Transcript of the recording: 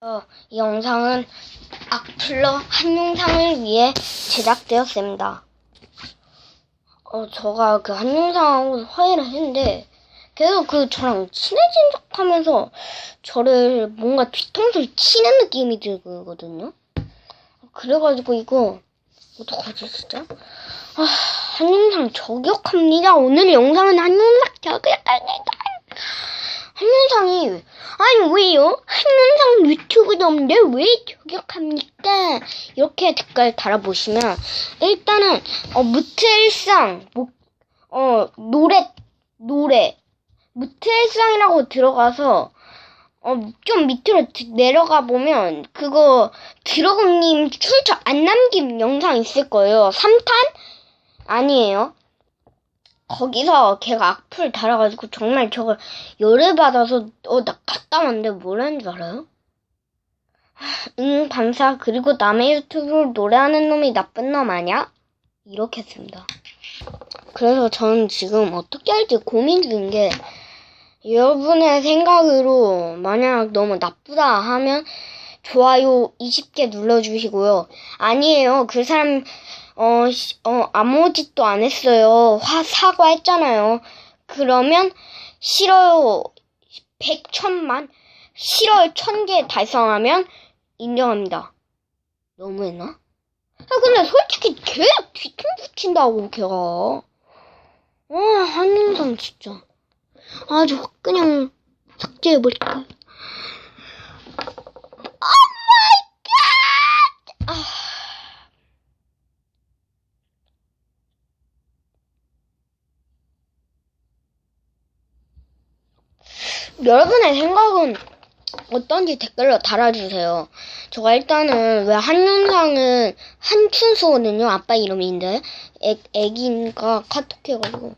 어, 이 영상은 악플러 한 영상을 위해 제작되었습니다. 어, 제가 그 한 영상하고 화해를 했는데, 계속 그 저랑 친해진 척 하면서 저를 뭔가 뒤통수를 치는 느낌이 들거든요? 그래가지고 이거, 어떡하지, 진짜? 아, 한 영상 저격합니다. 오늘 영상은 한 영상 저격합니다. 한윤상이 아니 왜요? 한윤상 유튜브도 없는데 왜 저격합니까? 이렇게 댓글 달아보시면 일단은 어 무트일상 목, 어 노래 노래 무트일상이라고 들어가서 어 좀 밑으로 드- 내려가 보면 그거 드러그님 출처 안 남김 영상 있을 거예요. 3탄 아니에요. 거기서 걔가 악플 달아가지고 정말 저걸 열을 받아서 어 나 갔다 왔는데 뭐라는 줄 알아요? 응 반사 그리고 남의 유튜브로 노래하는 놈이 나쁜 놈 아냐? 이렇게 했습니다. 그래서 저는 지금 어떻게 할지 고민 중인 게 여러분의 생각으로 만약 너무 나쁘다 하면 좋아요 20개 눌러주시고요. 아니에요. 그 사람 어, 시- 어, 아무 짓도 안 했어요. 화, 사과했잖아요. 그러면, 싫어요. 100, 천만, 싫어요. 천개 달성하면 인정합니다. 너무했나? 아, 근데 솔직히 걔 뒤통수 친다고, 걔가. 아, 한인상 진짜. 아주 확 그냥 삭제해버릴까. 오 마이 갓! 아. 여러분의 생각은 어떤지 댓글로 달아주세요. 제가 일단은 왜 한윤상은 한춘수거든요. 아빠 이름인데 애, 애기니까 카톡 해가지고